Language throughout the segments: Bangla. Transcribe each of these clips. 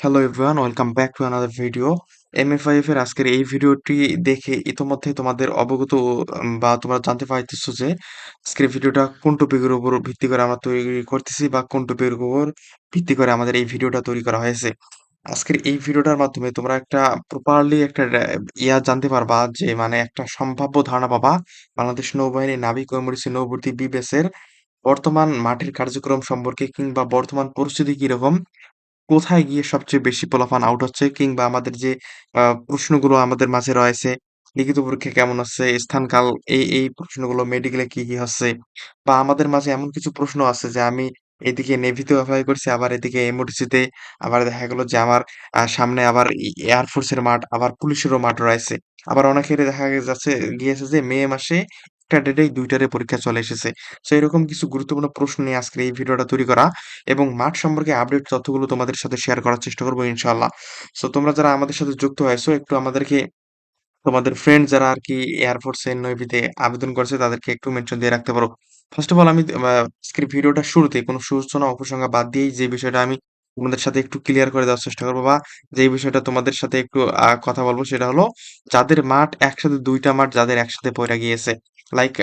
Hello everyone welcome back to another video MFIF এর আজকের এই ভিডিওটি দেখে ইতোমধ্যে তোমাদের অবগত বা তোমরা জানতে পারতেছো যে আজকের ভিডিওটা কোন টপিকের উপর ভিত্তি করে আমরা তৈরি করতেছি বা কোন টপিকের উপর ভিত্তি করে আমাদের এই ভিডিওটা তৈরি করা হয়েছে। আজকের এই ভিডিওটার মাধ্যমে তোমরা একটা প্রপারলি একটা ইয়া জানতে পারবা যে মানে একটা সম্ভাব্য ধারণা পাবা বাংলাদেশ নৌবাহিনী নাবিক ঐমরিসি নৌবর্তী বিবেস এর বর্তমান মাঠের কার্যক্রম সম্পর্কে কিংবা বর্তমান পরিস্থিতি কীরকম। কোথায় গিয়ে সবচেয়ে বেশি পোলাপান আউট হচ্ছে কিংবা আমাদের যে প্রশ্নগুলো আমাদের মাঝে রয়েছে, লিখিত পরীক্ষা কেমন হচ্ছে, স্থান-কাল এই, এই প্রশ্নগুলো মেডিকেলে কি, কি হচ্ছে? বা আমাদের মাঝে এমন কিছু প্রশ্ন আছে যে আমি এদিকে নেভিতেও এপ্লাই করছি, আবার এদিকে এমওটিসিতে, আবার দেখা গেল যে আমার সামনে আবার ই এয়ার ফোর্সের মাঠ, আবার পুলিশেরও মাঠ রয়েছে। আবার অনেকের দেখা যাচ্ছে গিয়েছে যে মে মাসে একটা ডেটেই ২ টারে পরীক্ষা চলে এসেছে। সো এরকম কিছু গুরুত্বপূর্ণ প্রশ্ন নিয়ে আজকের এই ভিডিওটা তৈরি করা। এবং মাঠ সম্পর্কে আপডেট তথ্যগুলো তোমাদের সাথে শেয়ার করার চেষ্টা করব ইনশাআল্লাহ। সো তোমরা যারা আমাদের সাথে যুক্ত হয়েছো একটু আমাদেরকে তোমাদের ফ্রেন্ড যারা আরকি এয়ার ফোর্সে, নেভিতে আবেদন করেছে তাদেরকে একটু মেনশন দিয়ে রাখতে পারো। ফার্স্ট অফ অল আমি ভিডিওটার শুরুতে কোনো সূচনা উপসংহার বাদ দিয়েই যে বিষয়টা আমি তোমাদের সাথে একটু ক্লিয়ার করে দেওয়ার চেষ্টা করব বা যেই বিষয়টা তোমাদের সাথে একটু কথা বলব সেটা হলো যাদের মাঠ একসাথে দুইটা মাঠ যাদের একসাথে পইড়া গিয়েছে। লাইক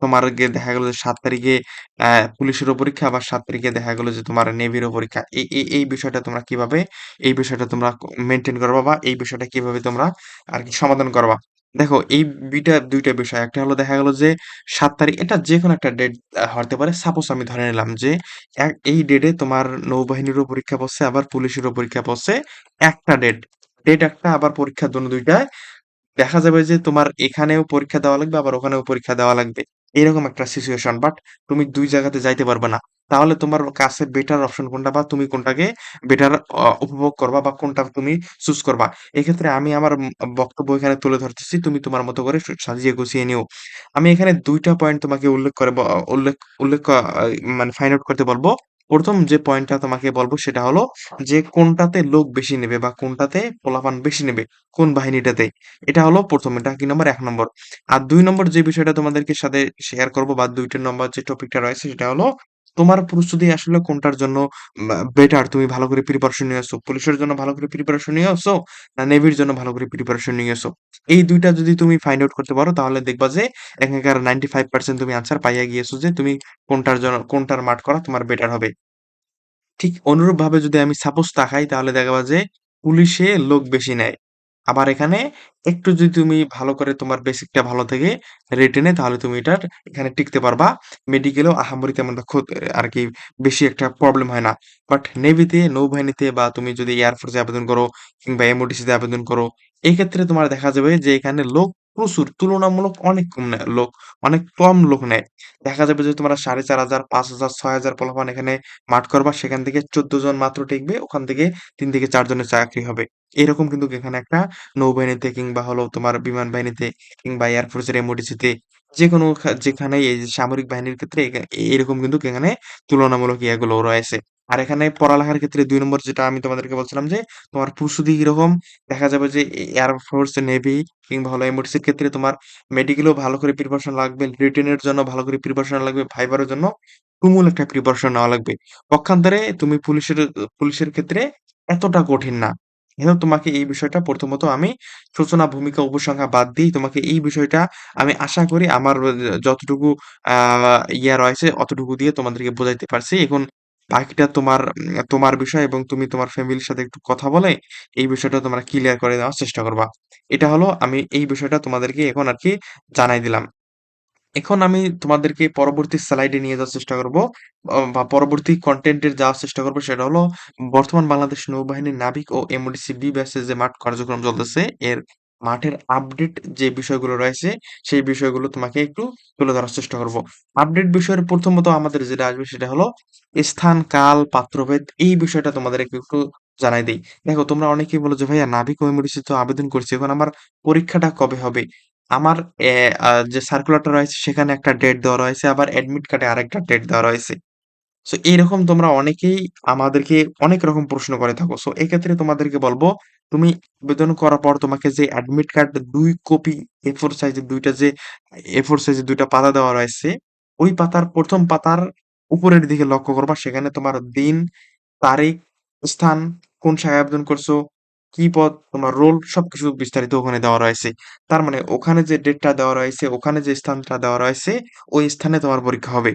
তোমার গে দেখা গেল যে সাত তারিখে অ্যা পুলিশেরও পরীক্ষা বা সাত তারিখে দেখা গেল যে তোমার নেভিরও পরীক্ষা। এই এই বিষয়টা তোমরা কীভাবে এই বিষয়টা তোমরা মেনটেন করবা বা এই বিষয়টা কীভাবে তোমরা আর কি সমাধান করবা। দেখো এই দুইটা দুইটা বিষয়। একটা হলো দেখা গেলো যে সাত তারিখ এটা যেকোনো একটা ডেট হতে পারে। সাপোজ আমি ধরে নিলাম যে এই ডেটে তোমার নৌবাহিনীরও পরীক্ষা পড়ছে, আবার পুলিশেরও পরীক্ষা পড়ছে। একটা ডেট। ডেট একটা আবার পরীক্ষা দোনো ২ টায় দেখা যাবে যে তোমার এখানেও পরীক্ষা দেওয়া লাগবে, আবার ওখানেও পরীক্ষা দেওয়া লাগবে। এরকম একটা সিচুয়েশন। বাট তুমি দুই জায়গাতে যাইতে পারবে না। তাহলে তোমার কাছে বেটার অপশন কোনটা বা তুমি কোনটাকে বেটার উপভোগ করবা বা কোনটা তুমি চুজ করবা। এক্ষেত্রে আমি আমার বক্তব্য এখানে তুলে ধরতেছি। তুমি তোমার মতো করে সাজিয়ে গুছিয়ে নিও। আমি এখানে দুইটা পয়েন্ট তোমাকে উল্লেখ করে উল্লেখ উল্লেখ মানে ফাইন্ড আউট করতে বলব। ১ম যে পয়েন্টটা তোমাকে বলব সেটা হলো যে কোনটাতে লোক বেশি নেবে বা কোনটাতে পোলাপান বেশি নেবে, কোন বাহিনীটাতে। এটা হলো প্রথম এটা কি নম্বর এক নম্বর। আর দুই নম্বর যে বিষয়টা তোমাদেরকে সাথে শেয়ার করব বা দুইটা নম্বর যে টপিকটা রয়েছে সেটা হলো তোমার প্রস্তুতি আসলে কোনটার জন্য বেটার তুমি ভালো করে প্রিপারেশন নিয়েছো। পুলিশের জন্য ভালো করে প্রিপারেশন নিয়েছো, না নেভির জন্য ভালো করে প্রিপারেশন নিয়েছো। এই দুইটা যদি তুমি ফাইন্ড আউট করতে পারো, তাহলে দেখবা যে এখানকার 95% তুমি আনসার পাইয়া গিয়েছো যে তুমি কোনটার জন্য, কোনটার মাঠ করা তোমার বেটার হবে। ঠিক অনুরূপভাবে যদি আমি সাপোজ তাকাই, তাহলে দেখবা যে পুলিশে লোক বেশি নেয়। আবার এখানে একটু যদি তুমি ভালো করে তোমার বেসিকটা ভালো থেকে রিটেনে তাহলে তুমি এটার এখানে টিকতে পারবা। মেডিকেলেও আহামরি তেমন খত আরকি বেশি একটা প্রবলেম হয় না। বাট নেভিতে, নৌবাহিনীতে বা তুমি যদি এয়ার ফোর্সে আবেদন করো কিংবা এমওটিসিতে আবেদন করো, এক্ষেত্রে তোমার দেখা যাবে যে এখানে লোক প্রচুর তুলনামূলক অনেক কম নেয় লোক, অনেক কম লোক নেয়। দেখা যাবে যে তোমরা ৪,৫০০, ৫,০০০, ৬,০০০ পোলাপান এখানে মাঠ করবা। সেখান থেকে ১৪ জন মাত্র টিকবে। ওখান থেকে তিন থেকে ৪ জনের চাকরি হবে। এরকম কিন্তু এখানে একটা নৌবাহিনীতে কিংবা হলো তোমার বিমান বাহিনীতে কিংবা এয়ার ফোর্সের এমওডিসিতে যেকোনো খা যেখানেই এই যে সামরিক বাহিনীর ক্ষেত্রে এরকম কিন্তু এখানে তুলনামূলক ইয়াগুলো রয়েছে। আর এখানে পড়ালেখার ক্ষেত্রে দুই নম্বর যেটা আমি তোমাদেরকে বলছিলাম যে, তোমার প্রস্তুতি কীরকম? দেখা যাবে যে এ এয়ার ফোর্স, নেভি কিংবা হলো এমওডিসির ক্ষেত্রে তোমার মেডিকেলেও ভালো করে প্রিপারেশন লাগবে। রিটেন এর জন্য ভালো করে প্রিপারেশন লাগবে। ভাইবার জন্য তুমুল একটা প্রিপারেশন নেওয়া লাগবে। পক্ষান্তরে তুমি পুলিশের পুলিশের ক্ষেত্রে এতটা কঠিন না। এখন তোমাকে এই বিষয়টা প্রথমত আমি সূচনা, ভূমিকা, উপসংখ্যা বাদ দিয়েই তোমাকে এই বিষয়টা আমি আশা করি আমার যতটুকু আহ ইয়া রয়েছে অতটুকু দিয়ে তোমাদেরকে বোঝাইতে পারছি। এখন বাকিটা তোমার তোমার বিষয় এবং তুমি তোমার ফ্যামিলির সাথে একটু কথা বলে এই বিষয়টা তোমরা ক্লিয়ার করে দেওয়ার চেষ্টা করবা। এটা হলো আমি এই বিষয়টা তোমাদেরকে এখন আর কি জানাই দিলাম। এখন আমি তোমাদেরকে পরবর্তী স্লাইডে নিয়ে যাওয়ার চেষ্টা করব বা পরবর্তী কনটেন্ট যাওয়ার চেষ্টা করব সেটা হলো বর্তমান বাংলাদেশ নৌবাহিনীর নাবিক ও এমওডিসি বি ব্যাচে যে মাঠ কার্যক্রম চলতেছে এর মাঠের আপডেট যে বিষয়গুলো রয়েছে সেই বিষয়গুলো তোমাকে একটু তুলে ধরার চেষ্টা করব। আপডেট বিষয়ের প্রথমত আমাদের যেটা আসবে সেটা হলো স্থান, কাল, পাত্রভেদ এই বিষয়টা তোমাদেরকে একটু জানাই দেই। দেখো তোমরা অনেকেই বলো যে ভাইয়া নাবিক ও এমওডিসি তো আবেদন করছি। এখন আমার পরীক্ষাটা কবে হবে? আমার এ যে সার্কুলারটা রয়েছে সেখানে একটা ডেট দেওয়া রয়েছে। আবার অ্যাডমিট কার্ডে আরেকটা ডেট দেওয়া রয়েছে। সো এইরকম তোমরা অনেকেই আমাদেরকে অনেক রকম প্রশ্ন করে থাকো। সো এক্ষেত্রে তোমাদেরকে বলব তুমি আবেদন করার পর তোমাকে যে অ্যাডমিট কার্ড ২ কপি A4 সাইজের ২ টা যে A4 সাইজের ২ টা পাতা দেওয়া রয়েছে, ওই পাতার ১ম পাতার উপরের দিকে লক্ষ্য করবা। সেখানে তোমার দিন, তারিখ, স্থান, কোন শাখায় আবেদন করছ, কি পদ, তোমার রোল সবকিছু বিস্তারিত ওখানে দেওয়া রয়েছে। তার মানে ওখানে যে ডেটটা দেওয়া রয়েছে, ওখানে যে স্থানটা দেওয়া রয়েছে, ওই স্থানে তোমার পরীক্ষা হবে।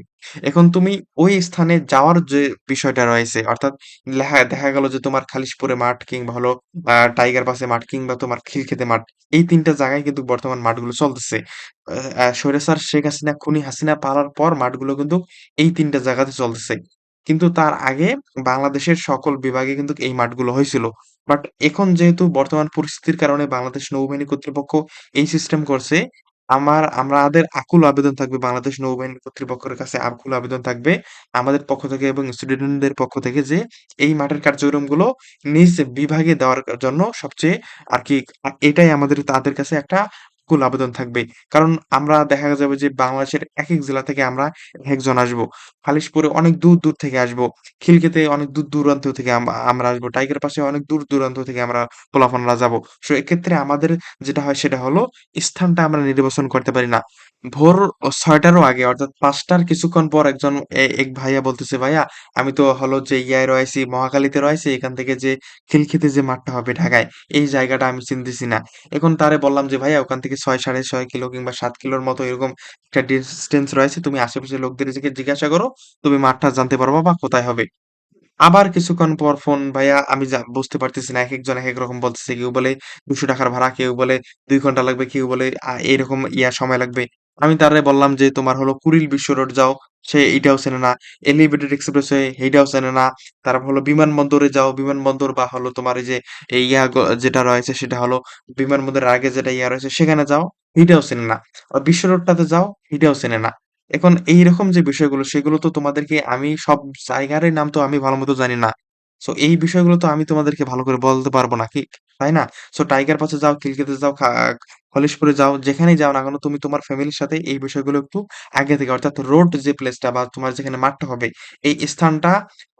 এখন তুমি ওই স্থানে যাওয়ার যে বিষয়টা রয়েছে অর্থাৎ লেহা দেখা গেল যে তোমার খালিশপুরে মাঠ কিংবা হলো টাইগার পাসে মাঠ কিংবা তোমার খিলক্ষেতে মাঠ। এই ৩ টা জায়গায় কিন্তু বর্তমান মাঠগুলো চলতেছে। স্বৈরাচার শেখ হাসিনা, খুনি হাসিনা পালার পর মাঠগুলো কিন্তু এই তিনটা জায়গাতে চলতেছে। কিন্তু তার আগে বাংলাদেশের সকল বিভাগে কিন্তু এই মাঠগুলো হয়েছিল। বাট এখন যেহেতু বর্তমান পরিস্থিতির কারণে বাংলাদেশ নৌবাহিনী কর্তৃপক্ষ এই সিস্টেম করছে, আমার আমাদের আকুল আবেদন থাকবে বাংলাদেশ নৌবাহিনী কর্তৃপক্ষের কাছে আকুল আবেদন থাকবে আমাদের পক্ষ থেকে এবং স্টুডেন্টদের পক্ষ থেকে যে এই মাঠের কার্যক্রমগুলো নিজ বিভাগে দেওয়ার জন্য সবচেয়ে আর কি এটাই আমাদের তাদের কাছে একটা আকুল আবেদন থাকবে। কারণ আমরা দেখা যাবে যে বাংলাদেশের একেক জেলা থেকে আমরা একেকজন আসব। খালিশপুরে অনেক দূর, দূর থেকে আসব। খিলক্ষেতে অনেক দূর দূরান্ত থেকে আমরা আসব। টাইগার পাশে অনেক দূর দূরান্ত থেকে আমরা পোলাপানরা যাব। সো এক্ষেত্রে আমাদের যেটা হয় সেটা হলো স্থানটা আমরা নির্বাচন করতে পারি না। ভোর ও ৬ টারও আগে অর্থাৎ পাঁচটার কিছুক্ষণ পর একজন এক ভাইয়া বলতেছে, "ভাইয়া আমি তো হলো যে ইয়ায় রয়েছি, মহাখালীতে রয়েছি। এখান থেকে যে খিলক্ষেতে যে মাঠটা হবে ঢাকায়, এই জায়গাটা আমি চিনতেছি না।" এখন তারে বললাম যে, "ভাইয়া ওখান থেকে ৬ ৬.৫ কিলো কিংবা সাত কিলোর মতো এরকম একটা ডিস্টেন্স রয়েছে। তুমি আশেপাশে লোকদের নিজেকে জিজ্ঞাসা করো। তুমি মাঠটা জানতে পারবা বা কোথায় হবে।" আবার কিছুক্ষণ পর ফোন, "ভাইয়া আমি বুঝতে পারতেছি না।" এক একজন এক এক রকম বলতেছে। কেউ বলে দুশো টাকার ভাড়া, কেউ বলে দুই ঘণ্টা লাগবে, কেউ বলে এরকম ইয়া সময় লাগবে। আমি তারে বললাম যে, "তোমার হলো কুড়িল বিশ্ব রোড যাও।" সে এইটাও চেনে না। এলিভেটেড এক্সপ্রেসওয়ে এইটাও চেনে না। তারপর হলো বিমানবন্দরে যাও। বিমানবন্দর বা হলো তোমার এই যে ইয়া যেটা রয়েছে সেটা হলো বিমানবন্দরের আগে যেটা ইয়া রয়েছে সেখানে যাও। এইটাও চেনে না। বিশ্ব রোডটাতে যাও, এইটাও চেনে না। এখন এইরকম যে বিষয়গুলো সেগুলো তো তোমাদেরকে আমি সব জায়গারই নাম তো আমি ভালোমতো জানি না। সো এই বিষয়গুলো তো আমি তোমাদেরকে ভালো করে বলতে পারব না, কি তাই না? সো টাইগার পাশে যাও, খিলখিতে যাও, খা খলিশপুরে যাও, যেখানেই যাও না কেন তুমি তোমার ফ্যামিলির সাথে এই বিষয়গুলো একটু আগে থেকে অর্থাৎ রোড যে প্লেসটা বা তোমার যেখানে মাঠটা হবে, এই স্থানটা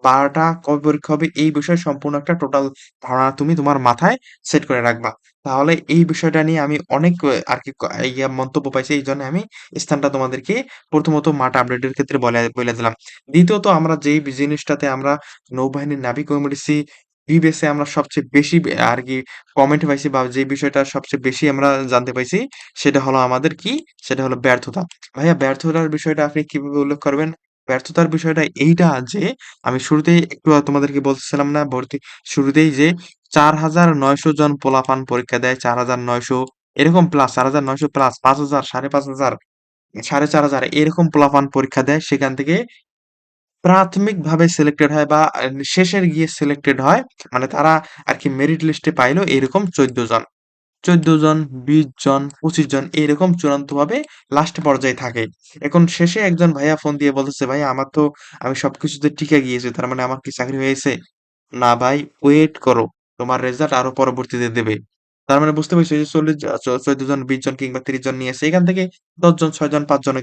১২ টা কবে পরীক্ষা হবে এই বিষয়ে সম্পূর্ণ একটা টোটাল ধারণা তুমি তোমার মাথায় সেট করে রাখবা। তাহলে এই বিষয়টা নিয়ে আমি অনেক অ আরকি ক ইয়া মন্তব্য পাইছি। এই জন্য আমি স্থানটা তোমাদেরকে প্রথমত মাঠ আপডেটের ক্ষেত্রে বলে বলে দিলাম। দ্বিতীয়ত আমরা যেই জিনিসটাতে আমরা নৌবাহিনীর নাবিক কমিউনিটি বিবেসে আমরা সবচেয়ে বেশি আর কি কমেন্ট পাইছি বা যে বিষয়টা সবচেয়ে বেশি আমরা জানতে পাইছি সেটা হলো আমাদের কি? সেটা হলো ব্যর্থতা। ভাইয়া ব্যর্থতার বিষয়টা আপনি কীভাবে উল্লেখ করবেন? ব্যর্থতার বিষয়টা এইটা যে আমি শুরুতেই একটু তোমাদেরকে বলতেছিলাম না ভর্তি শুরুতেই যে ৪,৯০০ জন পোলাপান পরীক্ষা দেয়। ৪,৯০০ এরকম প্লাস ৪,৯০০ প্লাস ৫,০০০, ৫,৫০০, ৪,৫০০ এরকম পোলাপান পরীক্ষা দেয়। সেখান থেকে প্রাথমিকভাবে সিলেক্টেড হয় বা শেষের গিয়ে সিলেক্টেড হয়। মানে তারা আরকি মেরিট লিস্টে পাইলো এরকম ১৪ জন। ১৪ জন, ২০ জন, ২৫ জন এরকম চূড়ান্তভাবে লাস্ট পর্যায়ে থাকে। এখন শেষে একজন ভাইয়া ফোন দিয়ে বলতেছে, ভাই আমার তো আমি সবকিছুতে টিকে গিয়েছি। তার মানে আমার কি চাকরি হয়েছে?" "না ভাই, ওয়েট করো। তোমার রেজাল্ট আরও পরবর্তীতে দেবে।" তার মানে বুঝতে পেরেছ যে ৪০ জ চ ১৪ জন, ২০ জন কিংবা ৩০ জন নিয়ে এসে এখান থেকে ১০ জন, ৬ জন, ৫ জন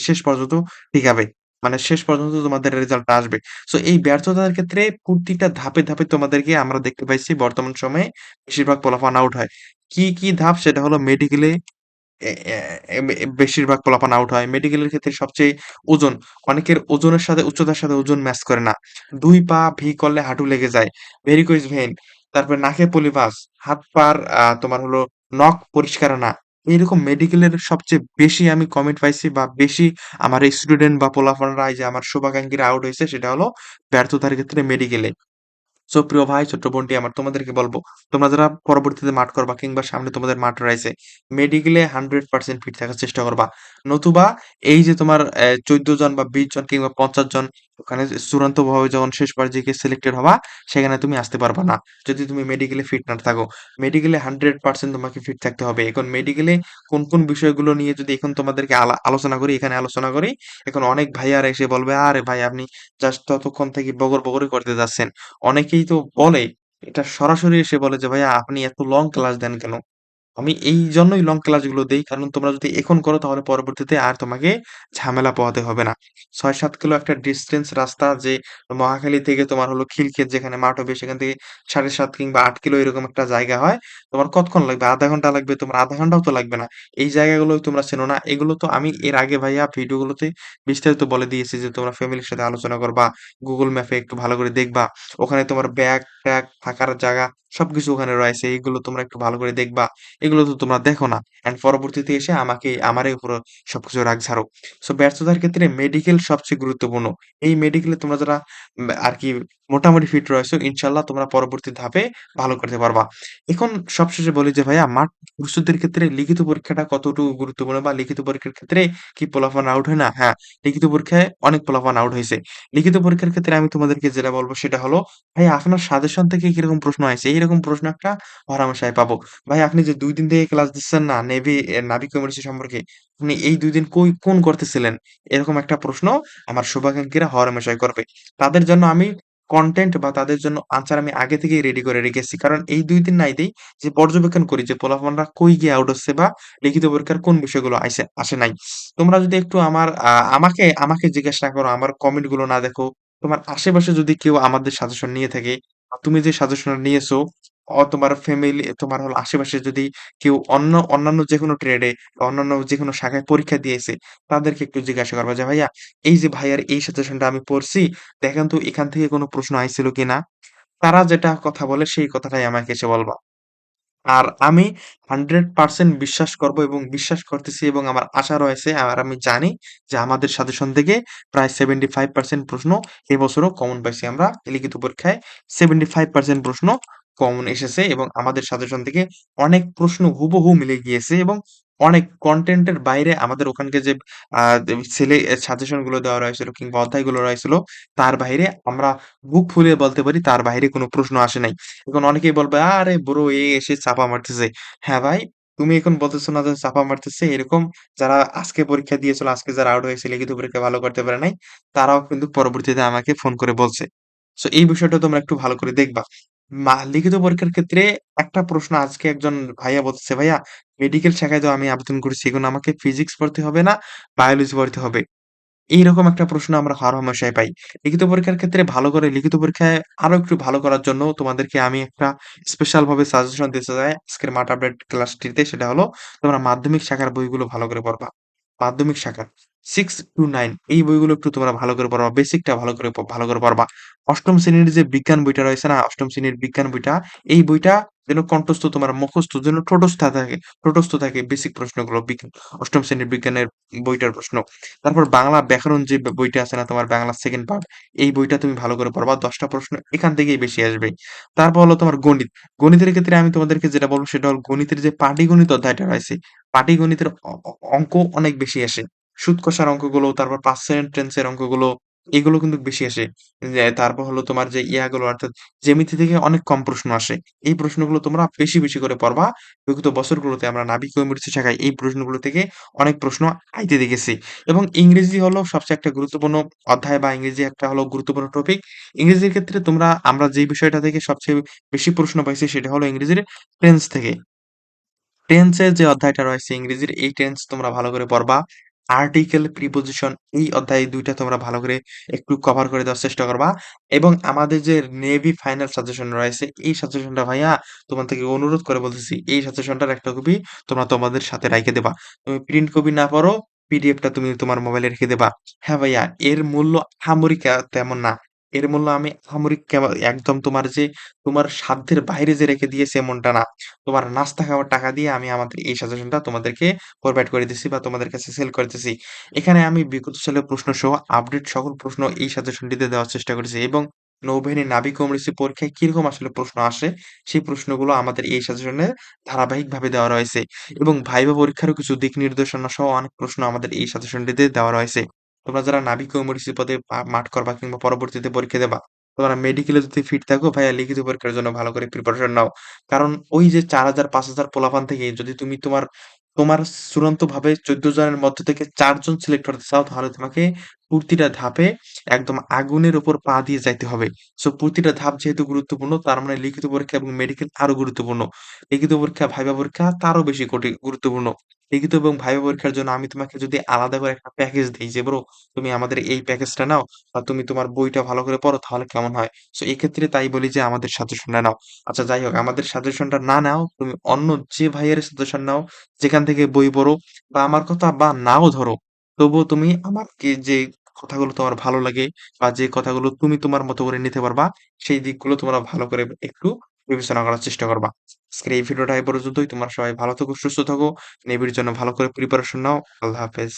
শেষ পর্যন্ত টিকাবে। মানে শেষ পর্যন্ত তোমাদের রেজাল্ট আসবে। সো এই ব্যর্থতার ক্ষেত্রে প্রতিটা ধাপে, ধাপে তোমাদেরকে আমরা দেখতে পাইছি বর্তমান সময়ে বেশিরভাগ পোলাপান আউট হয়। কি, কি ধাপ? সেটা হলো মেডিকেলে বেশিরভাগ পোলাপান আউট হয়। মেডিকেলের ক্ষেত্রে সবচেয়ে ওজন। অনেকের ওজনের সাথে উচ্চতার সাথে ওজন ম্যাচ করে না। দুই পা ভি করলে হাঁটু লেগে যায়। ভেরিকোজ ভেন তারপরে নাকে পলিপাস, হাত-পার আ তোমার হলো নখ পরিষ্কার না। এরকম মেডিকেলের সবচেয়ে বেশি আমি কমেন্ট পাইছি বা বেশি আমার স্টুডেন্ট বা পোলাপানরা যে আমার শুভাকাঙ্ক্ষীরা আউট হয়েছে সেটা হলো ব্যর্থতার ক্ষেত্রে মেডিকেলে। সো প্রিয় ভাই, ছোট্ট বোনটি আমার তোমাদেরকে বলব তোমরা যারা পরবর্তীতে মাঠ করবা কিংবা সামনে তোমাদের মাঠ রয়েছে, মেডিকেলে 100% ফিট থাকার চেষ্টা করবা। নতুবা এই যে তোমার ১৪ জন বা ২০ জন কিংবা ৫০ জন ওখানে চূড়ান্তভাবে যখন শেষ পর্যায়ে সিলেক্টেড হবা, সেখানে তুমি আসতে পারবা না। যদি তুমি মেডিকেলে ফিট না থাকো। মেডিকেলে 100% তোমাকে ফিট থাকতে হবে। এখন মেডিকেলে কোন, কোন বিষয়গুলো নিয়ে যদি এখন তোমাদেরকে আলা আলোচনা করি, এখানে আলোচনা করি, এখন অনেক ভাইয়ারা এসে বলবে, "আরে ভাই আপনি জাস্ট ততক্ষণ থেকে বগর, বগরই করতে যাচ্ছেন।" অনেকেই তো বলে, এটা সরাসরি এসে বলে যে, "ভাইয়া আপনি এত লং ক্লাস দেন কেন?" আমি এই জন্যই লং ক্লাসগুলো দেই। কারণ তোমরা যদি এখন করো তাহলে পরবর্তীতে আর তোমাকে ঝামেলা পোহাতে হবে না। ৬-৭ কিলো একটা ডিস্টেন্স রাস্তা যে মহাখালী থেকে তোমার হলো খিলক্ষেত যেখানে মাঠ হবে সেখান থেকে ৭.৫ কিংবা আট কিলো এরকম একটা জায়গা হয়। তোমার কতক্ষণ লাগবে? আধা ঘণ্টা লাগবে, তোমার আধা ঘন্টাও তো লাগবে না। এই জায়গাগুলো তোমরা চেনো না। এগুলো তো আমি এর আগে ভাইয়া ভিডিওগুলোতে বিস্তারিত বলে দিয়েছি যে তোমরা ফ্যামিলির সাথে আলোচনা করবা। Google ম্যাপে একটু ভালো করে দেখবা। ওখানে তোমার ব্যাগ-ট্যাগ থাকার জায়গা সবকিছু ওখানে রয়েছে। এগুলো তোমরা একটু ভালো করে দেখবা। এগুলো তো তোমরা দেখো না। অ্যান্ড পরবর্তীতে এসে আমাকে আমারই উপর সবকিছু রাগ ঝাড়ো। সো ব্যর্থতার ক্ষেত্রে মেডিকেল সবচেয়ে গুরুত্বপূর্ণ। এই মেডিকেলে তোমরা যারা উম আরকি মোটামুটি ফিট রয়েছো, ইনশাআল্লাহ তোমরা পরবর্তী ধাপে ভালো করতে পারবা। এখন সবশেষে বলি যে ভাইয়া মাঠ প্রস্তুতির ক্ষেত্রে লিখিত পরীক্ষাটা কতটুকু গুরুত্বপূর্ণ বা লিখিত পরীক্ষার ক্ষেত্রে কি পোলাপান আউট হয় না? হ্যাঁ, লিখিত পরীক্ষায় অনেক পোলাপান আউট হয়েছে লিখিত পরীক্ষার ক্ষেত্রে আমি তোমাদেরকে যেটা বলব সেটা হলো, ভাই আপনার সাজেশন থেকে কীরকম প্রশ্ন আইছে? এইরকম প্রশ্ন একটা হরহামেশাই পাবো। ভাই আপনি যে ২ দিন থেকে ক্লাস দিচ্ছেন না নেভি নাবিক কমিউনিটি সম্পর্কে, আপনি এই ২ দিন কই কোন করতেছিলেন? এরকম একটা প্রশ্ন আমার শুভাকাঙ্ক্ষীরা হরহামেশাই করবে। তাদের জন্য আমি কন্টেন্ট বা তাদের জন্য আনসার আমি আগে থেকেই রেডি করে রেখেছি। কারণ এই দুই দিন নাই দেই যে পর্যবেক্ষণ করি যে পোলাপানরা কই গিয়ে আউট হচ্ছে বা লিখিত পরীক্ষার কোন বিষয়গুলো আইসে আসে নাই। তোমরা যদি একটু আমার আমাকে আমাকে জিজ্ঞাসা করো, আমার কমেন্টগুলো না দেখো, তোমার আশেপাশে যদি কেউ আমাদের সাজেশন নিয়ে থাকে, তুমি যে সাজেশনটা নিয়েছো তোমার ফ্যামিলি তোমার হলো আশেপাশে যদি কেউ অন্য অন্যান্য যেকোনো ট্রেডে বা অন্যান্য যেকোনো শাখায় পরীক্ষা দিয়েছে, তাদেরকে একটু জিজ্ঞাসা করবা যে, "ভাইয়া এই যে ভাইয়ার এই সাজেশনটা আমি পড়ছি, দেখেন তো এখান থেকে কোনো প্রশ্ন আইছিল কিনা?" তারা যেটা কথা বলে সেই কথাটাই আমাকে এসে বলবা। আর আমি 100% বিশ্বাস করব এবং বিশ্বাস করতেছি এবং আমার আশা রয়েছে আর আমি জানি যে আমাদের সাজেশন থেকে প্রায় 75% প্রশ্ন এবছরও কমন পাইছি আমরা। লিখিত পরীক্ষায় 75% প্রশ্ন কমন এসেছে এবং আমাদের সাজেশন থেকে অনেক প্রশ্ন হুবহু মিলে গিয়েছে এবং অনেক কনটেন্ট এর বাইরে আমাদের ওখানকে যে সিলে সাজেশনগুলো দেওয়া রয়েছিল কিংবা অধ্যায়গুলো রয়েছিল, তার বাইরে আমরা বুক ফুলিয়ে বলতে পারি তার বাইরে কোনো প্রশ্ন আসে নাই। এখন অনেকেই বলবে, "আরে ব্রো এ এসে চাপা মারতেছে।" হ্যাঁ ভাই, তুমি এখন বলতেছো না যে চাপা মারতেছে, এরকম যারা আজকে পরীক্ষা দিয়েছিল, আজকে যারা আউট হয়েছে, লিখিত পরীক্ষা ভালো করতে পারে নাই, তারাও কিন্তু পরবর্তীতে আমাকে ফোন করে বলছে। সো এই বিষয়টা তোমরা একটু ভালো করে দেখবা। মা লিখিত পরীক্ষার ক্ষেত্রে একটা প্রশ্ন আজকে একজন ভাইয়া বলতেছে, "ভাইয়া মেডিকেল শাখায় তো আমি আবেদন করেছি। এখন আমাকে ফিজিক্স পড়তে হবে না বায়োলজি পড়তে হবে?" এইরকম একটা প্রশ্ন আমরা হরহামেশাই পাই। লিখিত পরীক্ষার ক্ষেত্রে ভালো করে লিখিত পরীক্ষায় আরও একটু ভালো করার জন্য তোমাদেরকে আমি একটা স্পেশাল ভাবে সাজেশন দিতে চাই আজকের মাঠ আপডেট ক্লাসটিতে সেটা হলো তোমরা মাধ্যমিক শাখার বইগুলো ভালো করে পড়বা। মাধ্যমিক শাখার সিক্স টু নাইন এই বইগুলো একটু তোমরা ভালো করে পড়বা। বেসিকটা ভালো করে ভালো করে পড়বা। অষ্টম শ্রেণির যে বিজ্ঞান বইটা রয়েছে না? অষ্টম শ্রেণির বিজ্ঞান বইটা, এই বইটা যেন কণ্ঠস্থ তোমার মুখস্থ যেন ঠোঁটস্থ থাকে ঠোঁটস্থ থাকে বেসিক প্রশ্নগুলো ৮ম শ্রেণির বিজ্ঞানের বইটার প্রশ্ন। তারপর বাংলা ব্যাকরণ যে বইটা আছে না তোমার বাংলা সেকেন্ড পার্ট, এই বইটা তুমি ভালো করে পড়বা। দশটা প্রশ্ন এখান থেকেই বেশি আসবে। তারপর হলো তোমার গণিত। গণিতের ক্ষেত্রে আমি তোমাদেরকে যেটা বলব সেটা হল গণিতের যে পাটিগণিত অধ্যায়টা রয়েছে, পাটিগণিতের অঙ্ক অনেক বেশি আসে। সুদ কষার অঙ্কগুলো, তারপর sentence এর অঙ্কগুলো, এগুলো কিন্তু বেশি আসে। যে তারপর হলো তোমার যে ইয়াগুলো অর্থাৎ জ্যামিতি থেকে অনেক কম প্রশ্ন আসে। এই প্রশ্নগুলো তোমরা বেশি, বেশি করে পড়বা। বিগত বছরগুলোতে আমরা নাবিক কমিউনিটি শাখায় এই প্রশ্নগুলো থেকে অনেক প্রশ্ন আইতে দেখেছি। এবং ইংরেজি হলো সবচেয়ে একটা গুরুত্বপূর্ণ অধ্যায় বা ইংরেজি একটা হলো গুরুত্বপূর্ণ টপিক। ইংরেজির ক্ষেত্রে তোমরা আমরা যেই বিষয়টা থেকে সবচেয়ে বেশি প্রশ্ন পাইছি সেটা হলো ইংরেজির টেন্স থেকে। টেন্সের যে অধ্যায়টা রয়েছে ইংরেজির এই টেন্স তোমরা ভালো করে পড়বা। আর্টিকেল, প্রিপোজিশন এই অধ্যায় দুইটা তোমরা ভালো করে একটু কভার করে দেওয়ার চেষ্টা করবা। এবং আমাদের যে নেভি ফাইনাল সাজেশন রয়েছে এই সাজেশনটা ভাইয়া তোমার থেকে অনুরোধ করে বলতেছি এই সাজেশনটার একটা কপি তোমরা তোমাদের সাথে রাইখে দেবা তুমি প্রিন্ট কপি না পারো, পিডিএফটা তুমি তোমার মোবাইলে রেখে দেবা হ্যাঁ ভাইয়া এর মূল্য আহামরি তেমন না। এর মূল্য আমি আহামরি কেব একদম তোমার যে তোমার সাধ্যের বাইরে যে রেখে দিয়েছে এমনটা না। তোমার নাস্তা খাওয়ার টাকা দিয়ে আমি আমাদের এই সাজেশনটা তোমাদেরকে প্রোভাইড করে দিছি বা তোমাদের কাছে সেল করতেছি। এখানে আমি বিগত সালের প্রশ্ন সহ আপডেট সকল প্রশ্ন এই সাজেশনটিতে দেওয়ার চেষ্টা করেছি এবং নৌবাহিনী নাবিক কমিউনিটি পরীক্ষায় কীরকম আসলে প্রশ্ন আসে, সেই প্রশ্নগুলো আমাদের এই সাজেশনে ধারাবাহিকভাবে দেওয়া রয়েছে এবং ভাইবা পরীক্ষারও কিছু দিক নির্দেশনা সহ অনেক প্রশ্ন আমাদের এই সাজেশনটিতে দেওয়া রয়েছে। তোমরা যারা নাবিক কমিউনিটি পদে পা মাঠ করবা কিংবা পরবর্তীতে পরীক্ষা দেবা, তোমরা মেডিকেলে যদি ফিট থাকো ভাইয়া লিখিত পরীক্ষার জন্য ভালো করে প্রিপারেশন নাও। কারণ ওই যে ৪,০০০ ৫,০০০ পোলাপান থেকে যদি তুমি তোমার, তোমার চূড়ান্ত ভাবে চোদ্দ জনের মধ্যে থেকে চারজন সিলেক্ট হতে চাও তাহলে তোমাকে প্রতিটা ধাপে একদম আগুনের উপর পা দিয়ে যাইতে হবে। সো প্রতিটা ধাপ যেহেতু গুরুত্বপূর্ণ তার মানে লিখিত পরীক্ষা এবং মেডিকেল আরও গুরুত্বপূর্ণ। লিখিত পরীক্ষা, ভাইবা পরীক্ষা তারও বেশি কঠি গুরুত্বপূর্ণ। লিখিত এবং ভাইবা পরীক্ষার জন্য আমি তোমাকে যদি আলাদা করে একটা প্যাকেজ দিই যে, "ব্রো তুমি আমাদের এই প্যাকেজটা নাও বা তুমি তোমার বইটা ভালো করে পড়ো তাহলে কেমন হয়?" সো এক্ষেত্রে তাই বলি যে আমাদের সাজেশনটা নাও। আচ্ছা যাই হোক আমাদের সাজেশনটা না নাও, তুমি অন্য যে ভাইয়ের সাজেশন নাও, যেখান থেকে বই পড়ো বা আমার কথা বা নাও ধরো, তবুও তুমি আমাকে যে কথাগুলো তোমার ভালো লাগে বা যে কথাগুলো তুমি তোমার মতো করে নিতে পারবা, সেই দিকগুলো তোমরা ভালো করে একটু বিবেচনা করার চেষ্টা করবা। আজকের এই ভিডিওটা এই পর্যন্তই। তোমরা সবাই ভালো থাকো, সুস্থ থাকো। নেভির জন্য ভালো করে প্রিপারেশন নাও। আল্লাহ হাফেজ।